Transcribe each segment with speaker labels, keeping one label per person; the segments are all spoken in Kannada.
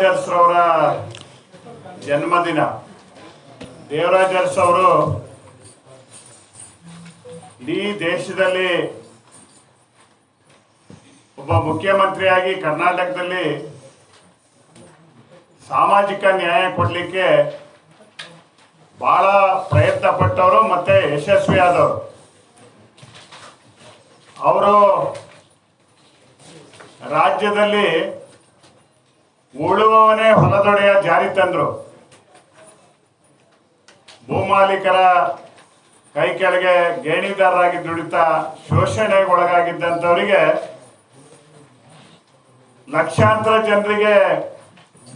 Speaker 1: ದೇವರಾಜ ಅವರ ಜನ್ಮದಿನ. ದೇವರಾಜ ಅರಸ್ ಅವರು ಇಡೀ ದೇಶದಲ್ಲಿ ಒಬ್ಬ ಮುಖ್ಯಮಂತ್ರಿಯಾಗಿ ಕರ್ನಾಟಕದಲ್ಲಿ ಸಾಮಾಜಿಕ ನ್ಯಾಯ ಕೊಡಲಿಕ್ಕೆ ಬಹಳ ಪ್ರಯತ್ನ ಪಟ್ಟವರು ಮತ್ತೆ ಯಶಸ್ವಿಯಾದವರು ಅವರು ರಾಜ್ಯದಲ್ಲಿ ಉಳುವವನೇ ಹೊಲದೊಡೆಯ ಜಾರಿ ತಂದ್ರು. ಭೂಮಾಲೀಕರ ಕೈ ಕೆಳಗೆ ಗೇಣಿದಾರರಾಗಿ ದುಡಿತಾ ಶೋಷಣೆಗೆ ಒಳಗಾಗಿದ್ದಂಥವರಿಗೆ ಲಕ್ಷಾಂತರ ಜನರಿಗೆ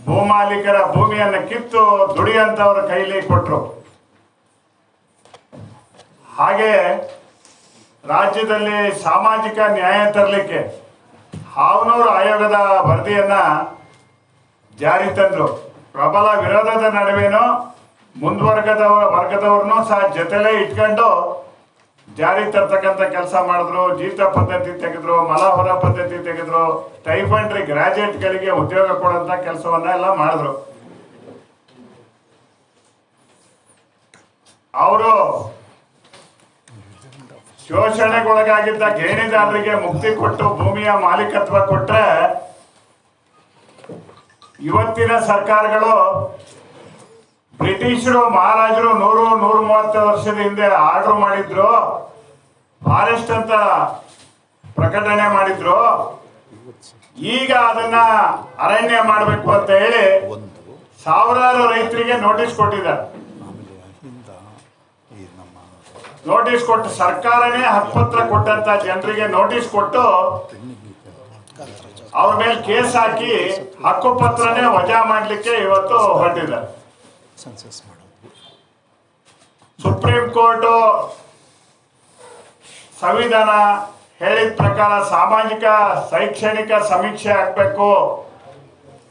Speaker 1: ಭೂಮಾಲೀಕರ ಭೂಮಿಯನ್ನು ಕಿತ್ತು ದುಡಿಯಂತವ್ರ ಕೈಲಿ ಕೊಟ್ರು. ಹಾಗೆ ರಾಜ್ಯದಲ್ಲಿ ಸಾಮಾಜಿಕ ನ್ಯಾಯ ತರಲಿಕ್ಕೆ ಹಾವನೂರು ಆಯೋಗದ ವರದಿಯನ್ನ ಜಾರಿ ತಂದ್ರು. ಪ್ರಬಲ ವಿರೋಧದ ನಡುವೆನೂ ಮುಂದುವರ್ಗದವ ವರ್ಗದವ್ರನ್ನೂ ಸಹ ಜೊತೆಲೇ ಇಟ್ಕೊಂಡು ಜಾರಿ ತರ್ತಕ್ಕಂಥ ಕೆಲಸ ಮಾಡಿದ್ರು. ಜೀತ ಪದ್ಧತಿ ತೆಗೆದ್ರು, ಮಲಹೊರ ಪದ್ಧತಿ ತೆಗೆದ್ರು. ಟೈಫಂಡ್ರಿ ಗ್ರಾಜುಯೇಟ್ಗಳಿಗೆ ಉದ್ಯೋಗ ಕೊಡುವಂತ ಕೆಲಸವನ್ನ ಎಲ್ಲ ಮಾಡಿದ್ರು. ಅವರು ಶೋಷಣೆಗೊಳಗಾಗಿದ್ದ ಗೇಣಿದಾರರಿಗೆ ಮುಕ್ತಿ ಕೊಟ್ಟು ಭೂಮಿಯ ಮಾಲೀಕತ್ವ ಕೊಟ್ರೆ ಇವತ್ತಿನ ಸರ್ಕಾರಗಳು ಬ್ರಿಟಿಷರು, ಮಹಾರಾಜರು ನೂರು ನೂರ ಮೂವತ್ತು ವರ್ಷದ ಹಿಂದೆ ಆರ್ಡರ್ ಮಾಡಿದ್ರು. ಫಾರೆಸ್ಟ್ ಅಂತ ಪ್ರಕಟಣೆ ಮಾಡಿದ್ರು. ಈಗ ಅದನ್ನ ಅರಣ್ಯ ಮಾಡಬೇಕು ಅಂತ ಹೇಳಿ ಸಾವಿರಾರು ರೈತರಿಗೆ ನೋಟಿಸ್ ಕೊಟ್ಟಿದ್ದಾರೆ. ನೋಟಿಸ್ ಕೊಟ್ಟು ಸರ್ಕಾರನೇ ಹಕ್ಕುಪತ್ರ ಕೊಟ್ಟಂತ ಜನರಿಗೆ ನೋಟಿಸ್ ಕೊಟ್ಟು ಅವ್ರ ಮೇಲೆ ಕೇಸ್ ಹಾಕಿ ಹಕ್ಕುಪತ್ರನೇ ವಜಾ ಮಾಡಲಿಕ್ಕೆ ಇವತ್ತು ಹೊರಟಿದ್ದಾರೆ. ಸುಪ್ರೀಂ ಕೋರ್ಟ್ ಸಂವಿಧಾನ ಹೇಳಿದ ಪ್ರಕಾರ ಸಾಮಾಜಿಕ ಶೈಕ್ಷಣಿಕ ಸಮೀಕ್ಷೆ ಆಗಬೇಕು.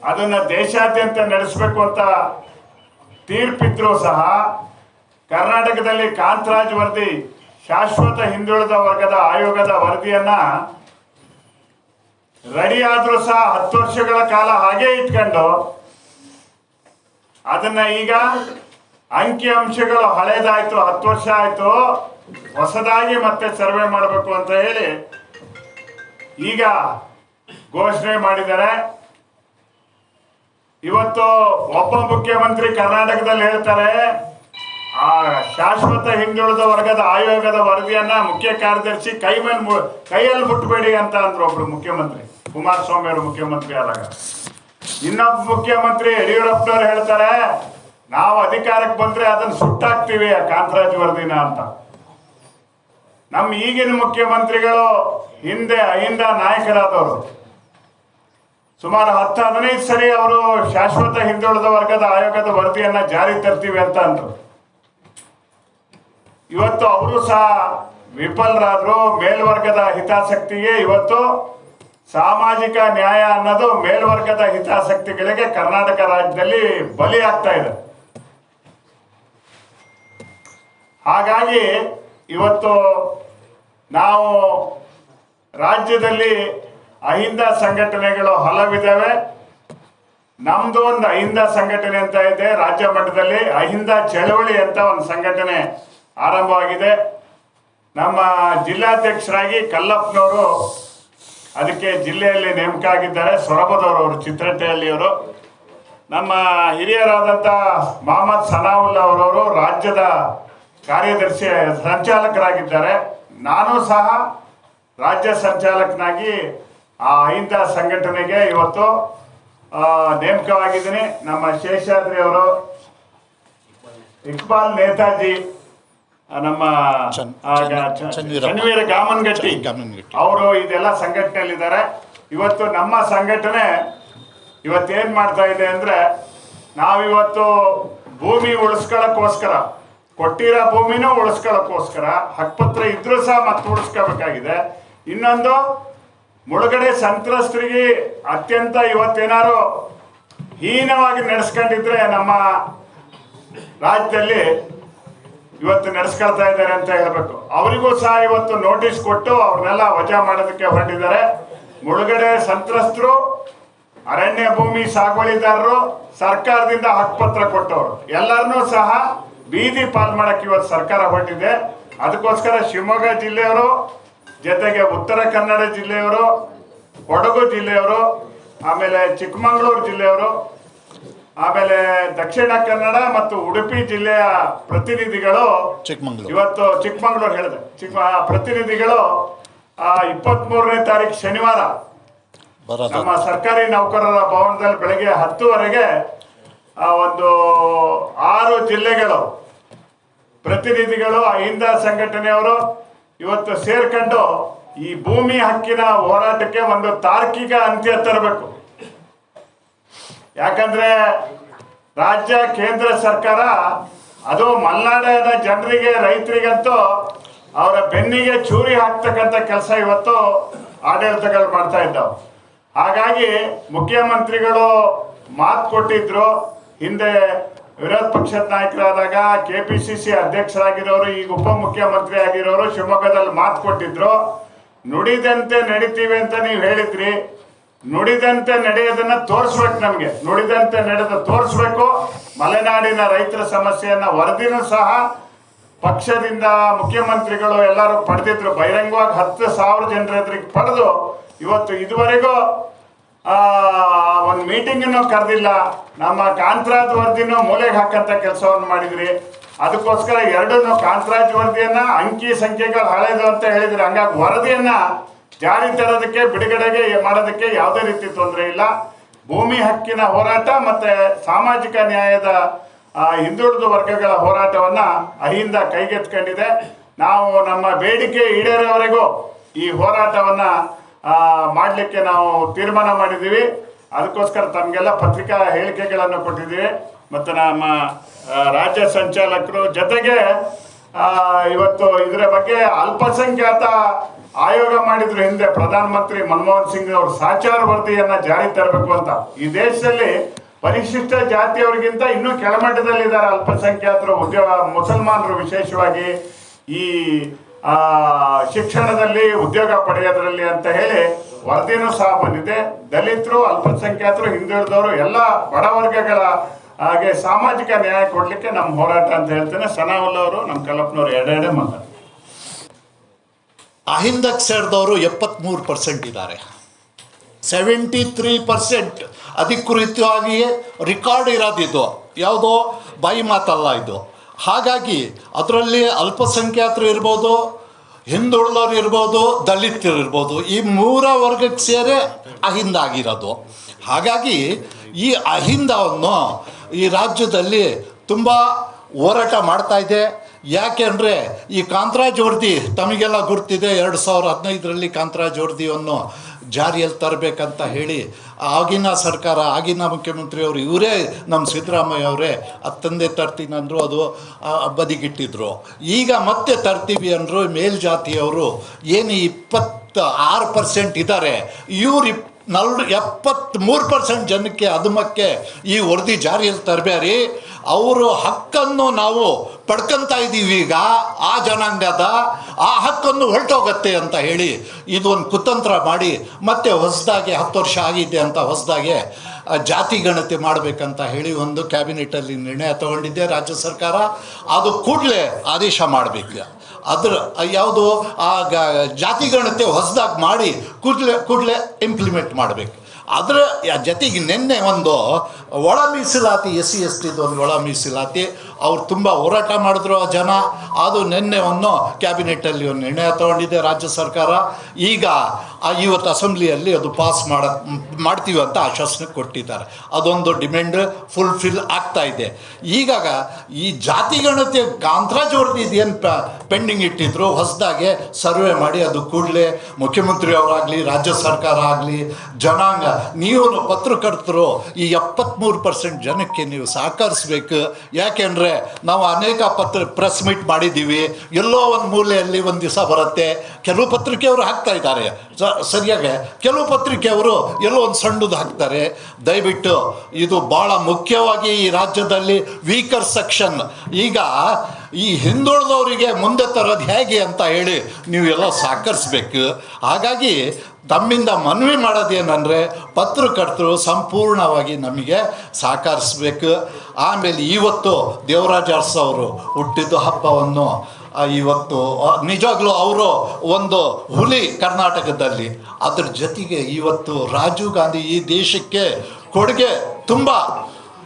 Speaker 1: ಅದನ್ನ ದೇಶಾದ್ಯಂತ ನಡೆಸಬೇಕು ಅಂತ ತೀರ್ಪಿದ್ರು ಸಹ ಕರ್ನಾಟಕದಲ್ಲಿ ಕಾಂತರಾಜ್ ವರದಿ ಶಾಶ್ವತ ಹಿಂದುಳಿದ ವರ್ಗದ ಆಯೋಗದ ವರದಿಯನ್ನ ರೆಡಿ ಆದ್ರೂ ಸಹ ಹತ್ತು ವರ್ಷಗಳ ಕಾಲ ಹಾಗೆ ಇಟ್ಕೊಂಡು ಅದನ್ನ ಈಗ ಅಂಕಿ ಅಂಶಗಳು ಹಳೇದಾಯ್ತು, ಹತ್ತು ವರ್ಷ ಆಯ್ತು, ಹೊಸದಾಗಿ ಮತ್ತೆ ಸರ್ವೆ ಮಾಡಬೇಕು ಅಂತ ಹೇಳಿ ಈಗ ಘೋಷಣೆ ಮಾಡಿದ್ದಾರೆ. ಇವತ್ತು ಒಬ್ಬ ಮುಖ್ಯಮಂತ್ರಿ ಕರ್ನಾಟಕದಲ್ಲಿ ಹೇಳ್ತಾರೆ, ಆ ಶಾಶ್ವತ ಹಿಂದುಳಿದ ವರ್ಗದ ಆಯೋಗದ ವರದಿಯನ್ನ ಮುಖ್ಯ ಕಾರ್ಯದರ್ಶಿ ಕೈ ಮೇಲೆ ಕೈಯಲ್ಲಿ ಮುಟ್ಬೇಡಿ ಅಂತ ಅಂದ್ರು ಒಬ್ರು ಮುಖ್ಯಮಂತ್ರಿ. ಕುಮಾರಸ್ವಾಮಿ ಅವರು ಮುಖ್ಯಮಂತ್ರಿ ಆದಾಗ. ಇನ್ನೊಬ್ಬ ಮುಖ್ಯಮಂತ್ರಿ ಯಡಿಯೂರಪ್ಪನವ್ರು ಹೇಳ್ತಾರೆ, ನಾವು ಅಧಿಕಾರಕ್ಕೆ ಬಂದ್ರೆ ಅದನ್ನ ಸುಟ್ಟಾಕ್ತೀವಿ ಕಾಂತರಾಜ್ ವರದಿನ ಅಂತ. ನಮ್ಮ ಈಗಿನ ಮುಖ್ಯಮಂತ್ರಿಗಳು ಹಿಂದೆ ಅಹಿಂದ ನಾಯಕರಾದವರು. ಸುಮಾರು ಹತ್ತು ಹದಿನೈದು ಸರಿ ಅವರು ಶಾಶ್ವತ ಹಿಂದುಳಿದ ವರ್ಗದ ಆಯೋಗದ ವರದಿಯನ್ನ ಜಾರಿ ತರ್ತೀವಿ ಅಂತ ಅಂದ್ರು. ಇವತ್ತು ಅವರು ಸಹ ವಿಫಲರಾದ್ರು, ಮೇಲ್ವರ್ಗದ ಹಿತಾಸಕ್ತಿಗೆ ಇವತ್ತು ಸಾಮಾಜಿಕ ನ್ಯಾಯ ಅನ್ನೋದು ಮೇಲ್ವರ್ಗದ ಹಿತಾಸಕ್ತಿಗಳಿಗೆ ಕರ್ನಾಟಕ ರಾಜ್ಯದಲ್ಲಿ ಬಲಿ ಆಗ್ತಾ ಇದೆ. ಹಾಗಾಗಿ ಇವತ್ತು ನಾವು ರಾಜ್ಯದಲ್ಲಿ ಅಹಿಂದ ಸಂಘಟನೆಗಳು ಹಲವಿದ್ದಾವೆ. ನಮ್ದು ಒಂದು ಅಹಿಂದ ಸಂಘಟನೆ ಅಂತ ಇದೆ. ರಾಜ್ಯ ಮಟ್ಟದಲ್ಲಿ ಅಹಿಂದ ಚಳವಳಿ ಅಂತ ಒಂದು ಸಂಘಟನೆ ಆರಂಭವಾಗಿದೆ. ನಮ್ಮ ಜಿಲ್ಲಾಧ್ಯಕ್ಷರಾಗಿ ಕಲ್ಲಪ್ಪನವರು ಅದಕ್ಕೆ ಜಿಲ್ಲೆಯಲ್ಲಿ ನೇಮಕ ಆಗಿದ್ದಾರೆ ಸೊರಬದವರು ಅವರು ಚಿತ್ರಟ್ಟೆಯಲ್ಲಿಯವರು ನಮ್ಮ ಹಿರಿಯರಾದಂಥ ಮಹಮ್ಮದ್ ಸನಾವುಲ್ಲಾ ಅವರವರು ರಾಜ್ಯದ ಕಾರ್ಯದರ್ಶಿ, ಸಂಚಾಲಕರಾಗಿದ್ದಾರೆ. ನಾನು ಸಹ ರಾಜ್ಯ ಸಂಚಾಲಕನಾಗಿ ಆ ಅಹಿಂದ ಸಂಘಟನೆಗೆ ಇವತ್ತು ನೇಮಕವಾಗಿದ್ದೀನಿ. ನಮ್ಮ ಶೇಷಾದ್ರಿ ಅವರು, ಇಕ್ಬಾಲ್ ನೇತಾಜಿ ನಮ್ಮ. ಚನ್ವೀರ ಗಾಮನ್ಗಟ್ಟಿ
Speaker 2: ಗಾಮನ್ಗಟ್ಟಿ.
Speaker 1: ಅವರು ಇದೆಲ್ಲ ಸಂಘಟನೆಯಲ್ಲಿದ್ದಾರೆ ಇವತ್ತು ನಮ್ಮ ಸಂಘಟನೆ ಇವತ್ತೇನ್ ಮಾಡ್ತಾ ಇದೆ ಅಂದ್ರೆ ನಾವಿವತ್ತು ಭೂಮಿ ಉಳಿಸ್ಕೊಳ್ಳೋಕ್ಕೋಸ್ಕರ ಕೊಟ್ಟಿರೋ ಭೂಮಿನೂ ಉಳಿಸ್ಕೊಳ್ಳೋಕ್ಕೋಸ್ಕರ ಹಕ್ಕುಪತ್ರ ಇದ್ರೂ ಸಹ ಮತ್ತೆ ಉಳಿಸ್ಕೋಬೇಕಾಗಿದೆ ಇನ್ನೊಂದು ಮುಳುಗಡೆ ಸಂತ್ರಸ್ತರಿಗೆ ಅತ್ಯಂತ ಇವತ್ತೇನಾರು ಹೀನವಾಗಿ ನಡೆಸ್ಕೊಂಡಿದ್ರೆ ನಮ್ಮ ರಾಜ್ಯದಲ್ಲಿ ಇವತ್ತು ನಡೆಸ್ಕೊಳ್ತಾ ಇದ್ದಾರೆ ಅಂತ ಹೇಳ್ಬೇಕು. ಅವರಿಗೂ ಸಹ ಇವತ್ತು ನೋಟಿಸ್ ಕೊಟ್ಟು ಅವ್ರನ್ನೆಲ್ಲ ವಜಾ ಮಾಡೋದಕ್ಕೆ ಹೊರಟಿದ್ದಾರೆ. ಮುಳುಗಡೆ ಸಂತ್ರಸ್ತರು, ಅರಣ್ಯ ಭೂಮಿ ಸಾಗುವಳಿದಾರರು, ಸರ್ಕಾರದಿಂದ ಹಕ್ಕುಪತ್ರ ಕೊಟ್ಟವರು. ಎಲ್ಲರನ್ನೂ ಸಹ ಬೀದಿ ಪಾಲ್ ಮಾಡಕ್ಕೆ ಇವತ್ತು ಸರ್ಕಾರ ಹೊರಟಿದೆ. ಅದಕ್ಕೋಸ್ಕರ ಶಿವಮೊಗ್ಗ ಜಿಲ್ಲೆಯವರು, ಜೊತೆಗೆ ಉತ್ತರ ಕನ್ನಡ ಜಿಲ್ಲೆಯವರು, ಕೊಡಗು ಜಿಲ್ಲೆಯವರು, ಆಮೇಲೆ ಚಿಕ್ಕಮಗಳೂರು ಜಿಲ್ಲೆಯವರು ಆಮೇಲೆ ದಕ್ಷಿಣ ಕನ್ನಡ ಮತ್ತು ಉಡುಪಿ ಜಿಲ್ಲೆಯ ಪ್ರತಿನಿಧಿಗಳು
Speaker 2: ಚಿಕ್ಕಮಂಗ್ಳೂರು.
Speaker 1: ಇವತ್ತು ಚಿಕ್ಕಮಂಗ್ಳೂರು ಹೇಳಿದೆ ಚಿಕ್ಕ ಆ ಪ್ರತಿನಿಧಿಗಳು ಇಪ್ಪತ್ತ್ ಮೂರನೇ ತಾರೀಕು ಶನಿವಾರ ನಮ್ಮ ಸರ್ಕಾರಿ ನೌಕರರ ಭವನದಲ್ಲಿ ಬೆಳಗ್ಗೆ ಹತ್ತುವರೆಗೆ ಆ, ಒಂದು ಆರು ಜಿಲ್ಲೆಗಳು ಪ್ರತಿನಿಧಿಗಳು ಅಹಿಂದ ಸಂಘಟನೆಯವರು ಇವತ್ತು ಸೇರ್ಕೊಂಡು ಈ ಭೂಮಿ ಹಕ್ಕಿನ ಹೋರಾಟಕ್ಕೆ ಒಂದು ತಾರ್ಕಿಕ ಅಂತ್ಯ ತರಬೇಕು. ಯಾಕಂದ್ರೆ ರಾಜ್ಯ, ಕೇಂದ್ರ ಸರ್ಕಾರ ಅದು ಮಲೆನಾಡಿನ ಜನರಿಗೆ, ರೈತರಿಗಂತೂ ಅವರ ಬೆನ್ನಿಗೆ ಚೂರಿ ಹಾಕ್ತಕ್ಕಂಥ ಕೆಲಸ ಇವತ್ತು ಆಡಳಿತಗಳು ಮಾಡ್ತಾ ಇದ್ದಾವೆ. ಹಾಗಾಗಿ ಮುಖ್ಯಮಂತ್ರಿಗಳು ಮಾತು ಕೊಟ್ಟಿದ್ರು. ಹಿಂದೆ ವಿರೋಧ ಪಕ್ಷದ ನಾಯಕರಾದಾಗ ಕೆ ಪಿ ಸಿ ಸಿ ಅಧ್ಯಕ್ಷರಾಗಿರೋರು, ಈಗ ಉಪಮುಖ್ಯಮಂತ್ರಿ ಆಗಿರೋರು ಶಿವಮೊಗ್ಗದಲ್ಲಿ ಮಾತು ಕೊಟ್ಟಿದ್ರು. ನುಡಿದಂತೆ ನಡೀತೀವಿ ಅಂತ ನೀವು ಹೇಳಿದ್ರಿ. ನುಡಿದಂತೆ ನಡೆಯೋದನ್ನ ತೋರಿಸ್ಬೇಕು ನಮಗೆ. ನುಡಿದಂತೆ ನಡೆದ ತೋರಿಸ್ಬೇಕು. ಮಲೆನಾಡಿನ ರೈತರ ಸಮಸ್ಯೆಯನ್ನ ವರದಿನೂ ಸಹ ಪಕ್ಷದಿಂದ ಮುಖ್ಯಮಂತ್ರಿಗಳು ಎಲ್ಲರೂ ಪಡೆದಿದ್ರು. ಬಹಿರಂಗವಾಗಿ ಹತ್ತು ಸಾವಿರ ಜನರ ಎದುರಿಗೆ ಪಡೆದು ಇವತ್ತು ಇದುವರೆಗೂ ಆ, ಒಂದು ಮೀಟಿಂಗನ್ನು ಕರೆದಿಲ್ಲ. ನಮ್ಮ ಕಾಂತರಾಜ್ ವರದಿನೂ ಮೂಲೆಗೆ ಹಾಕಂತ ಕೆಲಸವನ್ನು ಮಾಡಿದ್ರಿ. ಅದಕ್ಕೋಸ್ಕರ ಎರಡನ್ನು ಕಾಂತರಾಜ್ ವರದಿಯನ್ನ ಅಂಕಿ ಸಂಖ್ಯೆಗಳು ಹಳೆದು ಅಂತ ಹೇಳಿದ್ರಿ. ಹಂಗಾಗಿ ವರದಿಯನ್ನ ಜಾರಿ ತರೋದಕ್ಕೆ, ಬಿಡುಗಡೆಗೆ ಮಾಡೋದಕ್ಕೆ ಯಾವುದೇ ರೀತಿ ತೊಂದರೆ ಇಲ್ಲ. ಭೂಮಿ ಹಕ್ಕಿನ ಹೋರಾಟ ಮತ್ತೆ ಸಾಮಾಜಿಕ ನ್ಯಾಯದ ಹಿಂದುಳಿದ ವರ್ಗಗಳ ಹೋರಾಟವನ್ನ ಅಹಿಂದ ಕೈಗೆತ್ಕೊಂಡಿದೆ ನಾವು ನಮ್ಮ ಬೇಡಿಕೆ ಈಡೇರೋವರೆಗೂ ಈ ಹೋರಾಟವನ್ನ ಮಾಡಲಿಕ್ಕೆ ನಾವು ತೀರ್ಮಾನ ಮಾಡಿದ್ದೀವಿ. ಅದಕ್ಕೋಸ್ಕರ ತಮಗೆಲ್ಲ ಪತ್ರಿಕಾ ಹೇಳಿಕೆಗಳನ್ನು ಕೊಟ್ಟಿದ್ದೀವಿ. ಮತ್ತು ನಮ್ಮ ರಾಜ್ಯ ಸಂಚಾಲಕರು ಜೊತೆಗೆ ಇವತ್ತು ಇದರ ಬಗ್ಗೆ ಅಲ್ಪಸಂಖ್ಯಾತ ಆಯೋಗ ಮಾಡಿದ್ರು ಹಿಂದೆ ಪ್ರಧಾನಮಂತ್ರಿ ಮನಮೋಹನ್ ಸಿಂಗ್ ಅವರು ಸಾಚಾರ ವರದಿಯನ್ನ ಜಾರಿ ತರಬೇಕು ಅಂತ. ಈ ದೇಶದಲ್ಲಿ ಪರಿಶಿಷ್ಟ ಜಾತಿಯವರಿಗಿಂತ ಇನ್ನೂ ಕೆಳಮಟ್ಟದಲ್ಲಿದ್ದಾರೆ ಅಲ್ಪಸಂಖ್ಯಾತರು, ಉದ್ಯೋಗ, ಮುಸಲ್ಮಾನರು ವಿಶೇಷವಾಗಿ ಈ ಶಿಕ್ಷಣದಲ್ಲಿ, ಉದ್ಯೋಗ ಪಡೆಯೋದ್ರಲ್ಲಿ ಅಂತ ಹೇಳಿ ವರದಿನೂ ಸಹ ಬಂದಿದೆ. ದಲಿತರು, ಅಲ್ಪಸಂಖ್ಯಾತರು, ಹಿಂದುಳಿದವರು, ಎಲ್ಲ ಬಡವರ್ಗಗಳ ಹಾಗೆ ಸಾಮಾಜಿಕ ನ್ಯಾಯ ಕೊಡ್ಲಿಕ್ಕೆ ನಮ್ಮ ಹೋರಾಟ ಅಂತ ಹೇಳ್ತೇನೆ. ಸನಾವುಲ್ ಅವರು, ನಮ್ಮ ಕಲ್ಲಪ್ಪನವರು ಎರಡೆರಡೇ ಮಾತಾಡ್ತಾರೆ.
Speaker 3: ಅಹಿಂದಕ್ಕೆ ಸೇರಿದವರು ಎಪ್ಪತ್ತ್ಮೂರು ಪರ್ಸೆಂಟ್ ಇದ್ದಾರೆ. ಸೆವೆಂಟಿ ತ್ರೀ ಪರ್ಸೆಂಟ್ ಅಧಿಕೃತವಾಗಿಯೇ ರಿಕಾರ್ಡ್ ಇರೋದಿದ್ದು ಯಾವುದೋ ಬಾಯಿ ಮಾತಲ್ಲ ಇದು. ಹಾಗಾಗಿ ಅದರಲ್ಲಿ ಅಲ್ಪಸಂಖ್ಯಾತರು ಇರ್ಬೋದು ಹಿಂದುಳಿದವ್ರು ಇರ್ಬೋದು, ದಲಿತರು ಇರ್ಬೋದು, ಈ ಮೂರ ವರ್ಗಕ್ಕೆ ಸೇರಿ ಅಹಿಂದ ಆಗಿರೋದು. ಹಾಗಾಗಿ ಈ ಅಹಿಂದವನ್ನು ಈ ರಾಜ್ಯದಲ್ಲಿ ತುಂಬ ಹೋರಾಟ ಮಾಡ್ತಾ ಇದೆ. ಯಾಕೆಂದರೆ ಈ ಕಾಂತರಾಜ್ ವರದಿ ತಮಗೆಲ್ಲ ಗುರ್ತಿದೆ. ಎರಡು ಸಾವಿರದ ಹದಿನೈದರಲ್ಲಿ ಕಾಂತರಾಜ್ ವರದಿಯನ್ನು ಜಾರಿಯಲ್ಲಿ ತರಬೇಕಂತ ಹೇಳಿ ಆಗಿನ ಸರ್ಕಾರ, ಆಗಿನ ಮುಖ್ಯಮಂತ್ರಿಯವರು ಇವರೇ ನಮ್ಮ ಸಿದ್ದರಾಮಯ್ಯ ಅವರೇ ಅದು ತಂದೆ ತರ್ತೀನಿ ಅಂದರು ಅದು ಬದಿಗಿಟ್ಟಿದ್ರು. ಈಗ ಮತ್ತೆ ತರ್ತೀವಿ ಅಂದರು ಮೇಲ್ಜಾತಿಯವರು. ಏನು ಇಪ್ಪತ್ತ ಆರು ಪರ್ಸೆಂಟ್ ಇದ್ದಾರೆ. ಇವ್ರು ಇಪ್ ನಲ್ ಎಪ್ಪತ್ತ್ಮೂರು ಪರ್ಸೆಂಟ್ ಜನಕ್ಕೆ ಅದಮಕ್ಕೆ ಈ ವರದಿ ಜಾರಿಯಲ್ಲಿ ತರಬೇರಿ ಅವರು ಹಕ್ಕನ್ನು ನಾವು ಪಡ್ಕೊಂತ ಇದ್ದೀವಿ ಈಗ, ಆ ಜನಾಂಗದ ಆ ಹಕ್ಕನ್ನು ಹೊರಟೋಗತ್ತೆ ಅಂತ ಹೇಳಿ ಇದೊಂದು ಕುತಂತ್ರ ಮಾಡಿ, ಮತ್ತೆ ಹೊಸದಾಗಿ ಹತ್ತು ವರ್ಷ ಆಗಿದೆ ಅಂತ ಹೊಸದಾಗೆ ಜಾತಿ ಗಣತಿ ಮಾಡಬೇಕಂತ ಹೇಳಿ ಒಂದು ಕ್ಯಾಬಿನೆಟಲ್ಲಿ ನಿರ್ಣಯ ತಗೊಂಡಿದ್ದೆ ರಾಜ್ಯ ಸರ್ಕಾರ. ಅದು ಕೂಡಲೇ ಆದೇಶ ಮಾಡಬೇಕು. ಅದ್ರ ಯಾವುದು, ಆ ಗ, ಜಾತಿಗಣತೆ ಹೊಸದಾಗಿ ಮಾಡಿ ಕೂಡಲೇ ಕೂಡಲೇ ಇಂಪ್ಲಿಮೆಂಟ್ ಮಾಡಬೇಕು. ಅದರ ಜೊತೆಗೆ ನಿನ್ನೆ ಒಂದು ಒಳ ಮೀಸಲಾತಿ ಎಸ್ ಸಿ ಎಸ್ ಟಿದು ಒಂದು ಒಳ ಮೀಸಲಾತಿ, ಅವ್ರು ತುಂಬ ಹೋರಾಟ ಮಾಡಿದ್ರು ಆ ಜನ. ಅದು ನಿನ್ನೆ ಒಂದು ಕ್ಯಾಬಿನೆಟ್ಟಲ್ಲಿ ಒಂದು ನಿರ್ಣಯ ತಗೊಂಡಿದೆ ರಾಜ್ಯ ಸರ್ಕಾರ. ಈಗ ಇವತ್ತು ಅಸೆಂಬ್ಲಿಯಲ್ಲಿ ಅದು ಪಾಸ್ ಮಾಡ, ಮಾಡ್ತೀವಿ ಅಂತ ಆಶ್ವಾಸನೆ ಕೊಟ್ಟಿದ್ದಾರೆ. ಅದೊಂದು ಡಿಮ್ಯಾಂಡ್ ಫುಲ್ಫಿಲ್ ಆಗ್ತಾ ಇದೆ. ಈಗಾಗ ಈ ಜಾತಿ ಗಣತಿ ಕಾಂತರಾಜ್ ಅವ್ರದ್ದು ಇದೇನು ಪೆಂಡಿಂಗ್ ಇಟ್ಟಿದ್ರು, ಹೊಸದಾಗೆ ಸರ್ವೆ ಮಾಡಿ ಅದು ಕೂಡಲೇ ಮುಖ್ಯಮಂತ್ರಿ ಅವರಾಗಲಿ, ರಾಜ್ಯ ಸರ್ಕಾರ ಆಗಲಿ, ಜನಾಂಗ, ನೀವು ಪತ್ರಕರ್ತರು ಈ ಎಪ್ಪತ್ತ್ಮೂರು ಪರ್ಸೆಂಟ್ ಜನಕ್ಕೆ ನೀವು ಸಹಕರಿಸ್ಬೇಕು. ಯಾಕೆಂದರೆ ನಾವು ಅನೇಕ ಪತ್ರ, ಪ್ರೆಸ್ ಮೀಟ್ ಮಾಡಿದ್ದೀವಿ. ಎಲ್ಲೋ ಒಂದು ಮೂಲೆಯಲ್ಲಿ ಒಂದು ದಿವಸ ಬರುತ್ತೆ. ಕೆಲವು ಪತ್ರಿಕೆಯವರು ಹಾಕ್ತಾ ಇದ್ದಾರೆ. ಸರಿಯಾಗಿ ಕೆಲವು ಪತ್ರಿಕೆಯವರು ಎಲ್ಲೋ ಒಂದು ಸಣ್ಣದು ಹಾಕ್ತಾರೆ. ದಯವಿಟ್ಟು ಇದು ಭಾಳ ಮುಖ್ಯವಾಗಿ ಈ ರಾಜ್ಯದಲ್ಲಿ ವೀಕರ್ ಸೆಕ್ಷನ್ ಈಗ ಈ ಹಿಂದುಳಿದವರಿಗೆ ಮುಂದೆ ತರೋದು ಹೇಗೆ ಅಂತ ಹೇಳಿ ನೀವೆಲ್ಲ ಸಹಕರಿಸ್ಬೇಕು ಹಾಗಾಗಿ ತಮ್ಮಿಂದ ಮನವಿ ಮಾಡೋದೇನೆಂದರೆ ಪತ್ರಕರ್ತರು ಸಂಪೂರ್ಣವಾಗಿ ನಮಗೆ ಸಹಕರಿಸ್ಬೇಕು ಆಮೇಲೆ ಇವತ್ತು ದೇವರಾಜ ಅರಸು ಅವರು ಹುಟ್ಟಿದ ಹಬ್ಬವನ್ನು ಇವತ್ತು ನಿಜವಾಗ್ಲೂ ಅವರು ಒಂದು ಹುಲಿ ಕರ್ನಾಟಕದಲ್ಲಿ. ಅದ್ರ ಜೊತೆಗೆ ಇವತ್ತು ರಾಜೀವ್ ಗಾಂಧಿ ಈ ದೇಶಕ್ಕೆ ಕೊಡುಗೆ ತುಂಬ.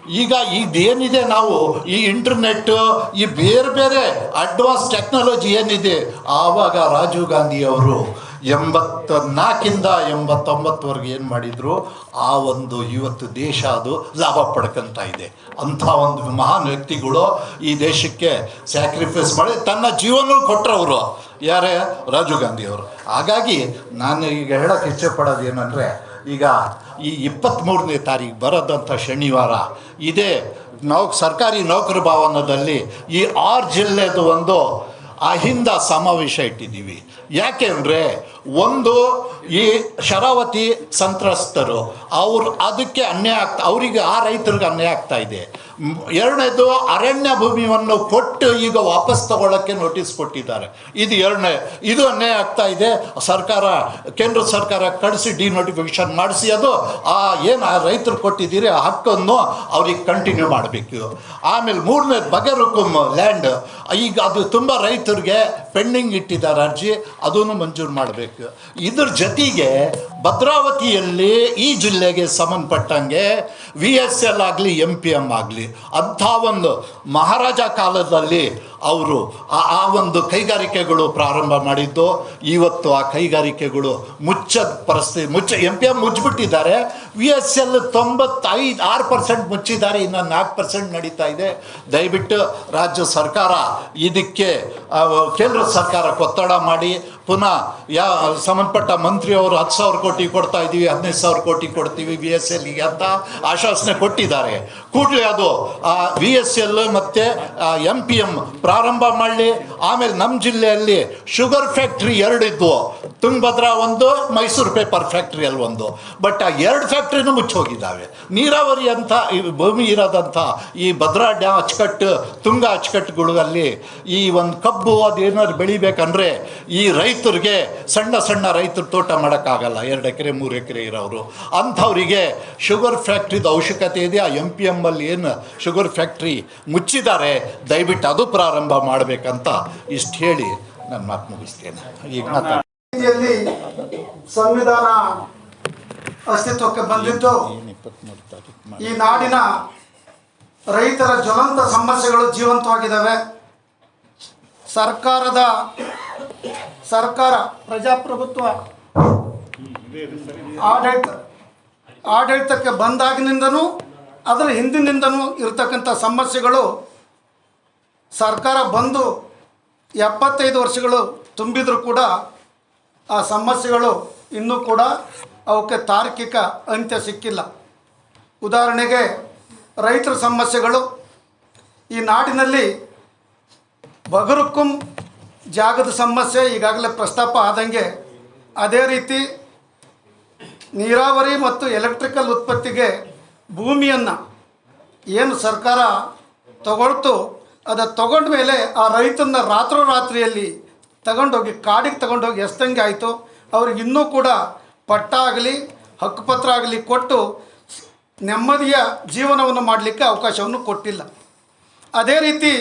Speaker 3: ಈಗ ಇದೇನಿದೆ ನಾವು, ಈ ಇಂಟರ್ನೆಟ್ ಈ ಬೇರೆ ಬೇರೆ ಅಡ್ವಾನ್ಸ್ ಟೆಕ್ನಾಲಜಿ ಏನಿದೆ, ಆವಾಗ ರಾಜೀವ್ ಗಾಂಧಿ ಅವರು ಎಂಬತ್ತ ನಾಲ್ಕಿಂದ ಎಂಬತ್ತೊಂಬತ್ತವರೆಗೆ ಏನು ಮಾಡಿದರು? ಆ ಒಂದು ಇವತ್ತು ದೇಶ ಅದು ಲಾಭ ಪಡ್ಕೊಂತ ಇದೆ. ಅಂಥ ಒಂದು ಮಹಾನ್ ವ್ಯಕ್ತಿಗಳು ಈ ದೇಶಕ್ಕೆ ಸ್ಯಾಕ್ರಿಫೈಸ್ ಮಾಡಿ ತನ್ನ ಜೀವನ ಕೊಟ್ಟರವರು ಯಾರೇ? ರಾಜೀವ್ ಗಾಂಧಿ ಅವರು. ಹಾಗಾಗಿ ನಾನು ಈಗ ಹೇಳೋಕ್ಕೆ ಇಚ್ಛೆಪಡೋದು ಏನಂದರೆ, ಈಗ ಈ ಇಪ್ಪತ್ತ್ಮೂರನೇ ತಾರೀಕು ಬರೋದಂಥ ಶನಿವಾರ, ಇದೇ ನೌ ಸರ್ಕಾರಿ ನೌಕರ ಭವನದಲ್ಲಿ ಈ ಆರು ಜಿಲ್ಲೆದು ಒಂದು ಅಹಿಂದ ಸಮಾವೇಶ ಇಟ್ಟಿದ್ದೀವಿ. ಯಾಕೆಂದರೆ ಒಂದು ಈ ಶರಾವತಿ ಸಂತ್ರಸ್ತರು, ಅವ್ರು ಅದಕ್ಕೆ ಅನ್ಯಾಯ ಆಗ್ತಾ, ಅವರಿಗೆ ಆ ರೈತರಿಗೆ ಅನ್ಯಾಯ ಆಗ್ತಾ ಇದೆ. ಎರಡನೇದು ಅರಣ್ಯ ಭೂಮಿಯನ್ನು ಕೊಟ್ಟು ಈಗ ವಾಪಸ್ ತಗೊಳ್ಳೋಕ್ಕೆ ನೋಟಿಸ್ ಕೊಟ್ಟಿದ್ದಾರೆ. ಇದು ಎರಡನೇ, ಇದು ಅನ್ಯಾಯ ಆಗ್ತಾ ಇದೆ. ಸರ್ಕಾರ, ಕೇಂದ್ರ ಸರ್ಕಾರ ಕಳಿಸಿ ಡಿನೋಟಿಫಿಕೇಶನ್ ಮಾಡಿಸಿ ಅದು, ಆ ಏನು ಆ ರೈತರು ಕೊಟ್ಟಿದ್ದೀರಿ, ಆ ಹಕ್ಕನ್ನು ಅವ್ರಿಗೆ ಕಂಟಿನ್ಯೂ ಮಾಡಬೇಕು. ಆಮೇಲೆ ಮೂರನೇದು ಬಗೆರುಕುಮ್ ಲ್ಯಾಂಡ್ ಈಗ ಅದು ತುಂಬ ರೈತರಿಗೆ ಪೆಂಡಿಂಗ್ ಇಟ್ಟಿದ್ದಾರೆ ಅರ್ಜಿ, ಅದನ್ನು ಮಂಜೂರು ಮಾಡಬೇಕು. ಇದ್ರ ಜೊತೆಗೆ ಭದ್ರಾವತಿಯಲ್ಲಿ ಈ ಜಿಲ್ಲೆಗೆ ಸಂಬಂಧಪಟ್ಟಂಗೆ ವಿ ಎಸ್ ಎಲ್ ಆಗಲಿ ಎಂ ಪಿ ಎಂ ಆಗಲಿ, ಅಂಥ ಒಂದು ಮಹಾರಾಜ ಕಾಲದಲ್ಲಿ ಅವರು ಆ ಒಂದು ಕೈಗಾರಿಕೆಗಳು ಪ್ರಾರಂಭ ಮಾಡಿದ್ದು. ಇವತ್ತು ಆ ಕೈಗಾರಿಕೆಗಳು ಮುಚ್ಚದ ಪರಿಸ್ಥಿತಿ ಮುಚ್ಚ ಎಂ ಪಿ ಎಂ ಮುಚ್ಚಿಬಿಟ್ಟಿದ್ದಾರೆ ವಿ ಎಸ್ ಎಲ್ ತೊಂಬತ್ತೈದು, ಆರು ಪರ್ಸೆಂಟ್ ಮುಚ್ಚಿದ್ದಾರೆ. ಇನ್ನು ನಾಲ್ಕು ಪರ್ಸೆಂಟ್ ನಡೀತಾ ಇದೆ. ದಯವಿಟ್ಟು ರಾಜ್ಯ ಸರ್ಕಾರ ಇದಕ್ಕೆ ಕೇಂದ್ರ ಸರ್ಕಾರ ಒತ್ತಡ ಮಾಡಿ. ಪುನಃ ಯಾ, ಸಂಬಂಧಪಟ್ಟ ಮಂತ್ರಿಯವರು ಹತ್ತು ಸಾವಿರ ಕೋಟಿ ಕೊಡ್ತಾ ಇದ್ದೀವಿ, ಹದಿನೈದು ಸಾವಿರ ಕೋಟಿ ಕೊಡ್ತೀವಿ ವಿ ಎಸ್ ಎಲ್ಗೆ ಅಂತ ಆಶ್ವಾಸನೆ ಕೊಟ್ಟಿದ್ದಾರೆ. ಕೂಡಲೇ ಅದು ವಿ ಎಸ್ ಎಲ್ ಮತ್ತು ಎಂ ಪಿ ಎಂ ಪ್ರಾರಂಭ ಮಾಡಲಿ. ಆಮೇಲೆ ನಮ್ಮ ಜಿಲ್ಲೆಯಲ್ಲಿ ಶುಗರ್ ಫ್ಯಾಕ್ಟ್ರಿ ಎರಡಿದ್ವು. ತುಂಗಭದ್ರಾ ಒಂದು, ಮೈಸೂರು ಪೇಪರ್ ಫ್ಯಾಕ್ಟ್ರಿಯಲ್ಲಿ ಒಂದು. ಬಟ್ ಆ ಎರಡು ಫ್ಯಾಕ್ಟ್ರಿನೂ ಮುಚ್ಚೋಗಿದ್ದಾವೆ. ನೀರಾವರಿ ಅಂತ, ಈ ಭೂಮಿ ಇರೋದಂಥ ಈ ಭದ್ರಾ ಡ್ಯಾ ಅಚ್ಚುಕಟ್ಟು, ತುಂಗ ಅಚ್ಚುಕಟ್ಟುಗಳಲ್ಲಿ ಈ ಒಂದು ಕಬ್ಬು ಅದೇನಾದ್ರು ಬೆಳಿಬೇಕಂದ್ರೆ ಈ ರೈತರಿಗೆ ಸಣ್ಣ ಸಣ್ಣ ರೈತರು ತೋಟ ಮಾಡೋಕ್ಕಾಗಲ್ಲ. ಎರಡು ಎಕರೆ, ಮೂರು ಎಕರೆ ಇರೋರು ಅಂಥವರಿಗೆ ಶುಗರ್ ಫ್ಯಾಕ್ಟ್ರಿದ ಅವಶ್ಯಕತೆ ಇದೆ. ಆ ಎಂ ಪಿ ಎಮ್ಮಲ್ಲಿ ಏನು ಶುಗರ್ ಫ್ಯಾಕ್ಟ್ರಿ ಮುಚ್ಚಿದ್ದಾರೆ, ದಯವಿಟ್ಟು ಅದು ಪ್ರಾರಂಭ ಮಾಡಬೇಕಂತ ಇಷ್ಟು ಹೇಳಿ ನನ್ನ ಮಾತು ಮುಗಿಸ್ತೇನೆ. ಈಗ
Speaker 4: ಸಂವಿಧಾನ ಅಸ್ತಿತ್ವಕ್ಕೆ ಬಂದಿದ್ದು ಈ ನಾಡಿನ ರೈತರ ಜ್ವಲಂತ ಸಮಸ್ಯೆಗಳು ಜೀವಂತವಾಗಿದ್ದಾವೆ. ಸರ್ಕಾರದ ಸರ್ಕಾರ ಪ್ರಜಾಪ್ರಭುತ್ವ ಆಡಳಿತ ಆಡಳಿತಕ್ಕೆ ಬಂದಾಗಿನಿಂದನೂ ಅದರ ಹಿಂದಿನಿಂದನೂ ಇರತಕ್ಕಂಥ ಸಮಸ್ಯೆಗಳು ಸರ್ಕಾರ ಬಂದು ಎಪ್ಪತ್ತೈದು ವರ್ಷಗಳು ತುಂಬಿದರೂ ಕೂಡ ಆ ಸಮಸ್ಯೆಗಳು ಇನ್ನೂ ಕೂಡ ಅವಕ್ಕೆ ತಾರ್ಕಿಕ ಅಂತ್ಯ ಸಿಕ್ಕಿಲ್ಲ. ಉದಾಹರಣೆಗೆ ರೈತರ ಸಮಸ್ಯೆಗಳು. ಈ ನಾಡಿನಲ್ಲಿ ಬಗರುಕುಂ ಜಾಗದ ಸಮಸ್ಯೆ ಈಗಾಗಲೇ ಪ್ರಸ್ತಾಪ ಆದಂಗೆ ಅದೇ ರೀತಿ ನೀರಾವರಿ ಮತ್ತು ಎಲೆಕ್ಟ್ರಿಕಲ್ ಉತ್ಪತ್ತಿಗೆ ಭೂಮಿಯನ್ನು ಏನು ಸರ್ಕಾರ ತಗೊಳ್ತು ಅದು ತಗೊಂಡ ಮೇಲೆ ಆ ರೈತನ ರಾತ್ರೋರಾತ್ರಿಯಲ್ಲಿ ತಗೊಂಡೋಗಿ, ಕಾಡಿಗೆ ತಗೊಂಡೋಗಿ ಎಸ್ತಂಗೆ ಆಯಿತು. ಅವ್ರಿಗೆ ಇನ್ನೂ ಕೂಡ ಪಟ್ಟ ಆಗಲಿ, ಹಕ್ಕುಪತ್ರ ಆಗಲಿ ಕೊಟ್ಟು ನೆಮ್ಮದಿಯ ಜೀವನವನ್ನು ಮಾಡಲಿಕ್ಕೆ ಅವಕಾಶವನ್ನು ಕೊಟ್ಟಿಲ್ಲ. ಅದೇ ರೀತಿ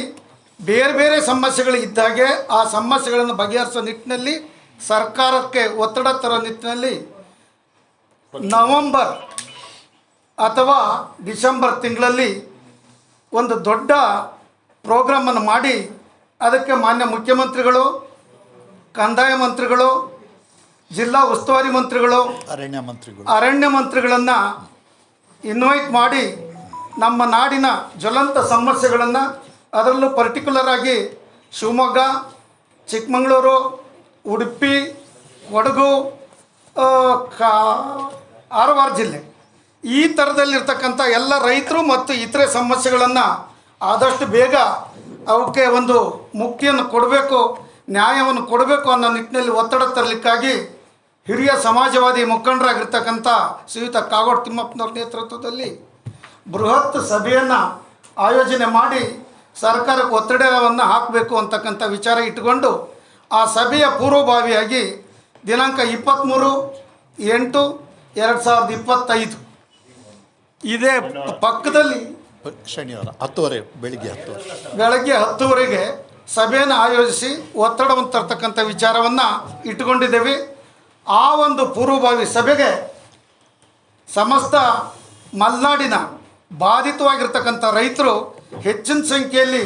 Speaker 4: ಬೇರೆ ಬೇರೆ ಸಮಸ್ಯೆಗಳು ಇದ್ದಾಗೆ ಆ ಸಮಸ್ಯೆಗಳನ್ನು ಬಗೆಹರಿಸೋ ನಿಟ್ಟಿನಲ್ಲಿ ಸರ್ಕಾರಕ್ಕೆ ಒತ್ತಡ ತರೋ ನಿಟ್ಟಿನಲ್ಲಿ ನವಂಬರ್ ಅಥವಾ ಡಿಸೆಂಬರ್ ತಿಂಗಳಲ್ಲಿ ಒಂದು ದೊಡ್ಡ ಪ್ರೋಗ್ರಾಮನ್ನು ಮಾಡಿ ಅದಕ್ಕೆ ಮಾನ್ಯ ಮುಖ್ಯಮಂತ್ರಿಗಳು ಕಂದಾಯ ಮಂತ್ರಿಗಳು ಜಿಲ್ಲಾ ಉಸ್ತುವಾರಿ ಮಂತ್ರಿಗಳು
Speaker 3: ಅರಣ್ಯ ಮಂತ್ರಿಗಳು.
Speaker 4: ಅರಣ್ಯ ಮಂತ್ರಿಗಳನ್ನು ಇನ್ವೈಟ್ ಮಾಡಿ ನಮ್ಮ ನಾಡಿನ ಜ್ವಲಂತ ಸಮಸ್ಯೆಗಳನ್ನು ಅದರಲ್ಲೂ ಪರ್ಟಿಕ್ಯುಲರ್ ಆಗಿ ಶಿವಮೊಗ್ಗ ಚಿಕ್ಕಮಗಳೂರು ಉಡುಪಿ ಕೊಡಗು ಕಾ ಕಾರವಾರ ಜಿಲ್ಲೆ. ಈ ಥರದಲ್ಲಿರ್ತಕ್ಕಂಥ ಎಲ್ಲ ರೈತರು ಮತ್ತು ಇತರೆ ಸಮಸ್ಯೆಗಳನ್ನು ಆದಷ್ಟು ಬೇಗ ಅವಕ್ಕೆ ಒಂದು ಮುಕ್ತಿಯನ್ನು ಕೊಡಬೇಕು, ನ್ಯಾಯವನ್ನು ಕೊಡಬೇಕು ಅನ್ನೋ ನಿಟ್ಟಿನಲ್ಲಿ ಒತ್ತಡ ತರಲಿಕ್ಕಾಗಿ ಹಿರಿಯ ಸಮಾಜವಾದಿ ಮುಖಂಡರಾಗಿರ್ತಕ್ಕಂಥ ಶ್ರೀಯುತ ಕಾಗೋಡು ತಿಮ್ಮಪ್ಪನವ್ರ ನೇತೃತ್ವದಲ್ಲಿ ಬೃಹತ್ ಸಭೆಯನ್ನು ಆಯೋಜನೆ ಮಾಡಿ ಸರ್ಕಾರಕ್ಕೆ ಒತ್ತಡವನ್ನು ಹಾಕಬೇಕು ಅಂತಕ್ಕಂಥ ವಿಚಾರ ಇಟ್ಟುಕೊಂಡು ಆ ಸಭೆಯ ಪೂರ್ವಭಾವಿಯಾಗಿ ದಿನಾಂಕ ಇಪ್ಪತ್ತ್ಮೂರು, ಎಂಟು, ಎರಡು ಸಾವಿರದ ಇಪ್ಪತ್ತೈದು. ಇದೇ ಪಕ್ಕದಲ್ಲಿ
Speaker 3: ಶನಿವಾರ ಹತ್ತುವರೆ, ಬೆಳಿಗ್ಗೆ ಹತ್ತು
Speaker 4: ಬೆಳಗ್ಗೆ ಹತ್ತುವರೆಗೆ ಸಭೆಯನ್ನು ಆಯೋಜಿಸಿ ಒತ್ತಡವನ್ನು ತರ್ತಕ್ಕಂಥ ವಿಚಾರವನ್ನು ಇಟ್ಟುಕೊಂಡಿದ್ದೇವೆ. ಆ ಒಂದು ಪೂರ್ವಭಾವಿ ಸಭೆಗೆ ಸಮಸ್ತ ಮಲೆನಾಡಿನ ಬಾಧಿತವಾಗಿರ್ತಕ್ಕಂಥ ರೈತರು ಹೆಚ್ಚಿನ ಸಂಖ್ಯೆಯಲ್ಲಿ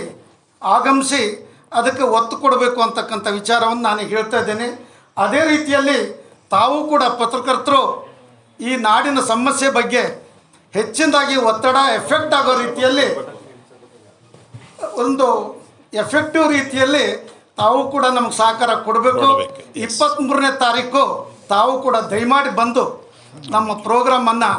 Speaker 4: ಆಗಮಿಸಿ ಅದಕ್ಕೆ ಒತ್ತು ಕೊಡಬೇಕು ಅಂತಕ್ಕಂಥ ವಿಚಾರವನ್ನು ನಾನು ಹೇಳ್ತಾ ಇದ್ದೇನೆ. ಅದೇ ರೀತಿಯಲ್ಲಿ ತಾವು ಕೂಡ ಪತ್ರಕರ್ತರು ಈ ನಾಡಿನ ಸಮಸ್ಯೆ ಬಗ್ಗೆ ಹೆಚ್ಚಿನದಾಗಿ ಒತ್ತಡ ಎಫೆಕ್ಟ್ ಆಗೋ ರೀತಿಯಲ್ಲಿ ಒಂದು ಎಫೆಕ್ಟಿವ್ ರೀತಿಯಲ್ಲಿ ತಾವು ಕೂಡ ನಮ್ಗೆ ಸಹಕಾರ ಕೊಡಬೇಕು.
Speaker 3: ಇಪ್ಪತ್ತ್
Speaker 4: ಮೂರನೇ ತಾರೀಕು ತಾವು ಕೂಡ ದಯಮಾಡಿ ಬಂದು ನಮ್ಮ ಪ್ರೋಗ್ರಾಮನ್ನು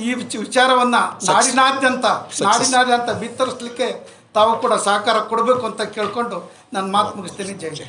Speaker 4: ಈ ವಿಚ ವಿಚಾರವನ್ನು ನಾಡಿನಾದ್ಯಂತ ನಾಡಿನಾದ್ಯಂತ ಬಿತ್ತರಿಸಲಿಕ್ಕೆ ತಾವು ಕೂಡ ಸಹಕಾರ ಕೊಡಬೇಕು ಅಂತ ಕೇಳಿಕೊಂಡು ನಾನು ಮಾತು ಮುಗಿಸ್ತೀನಿ. ಜೈ ಜೈ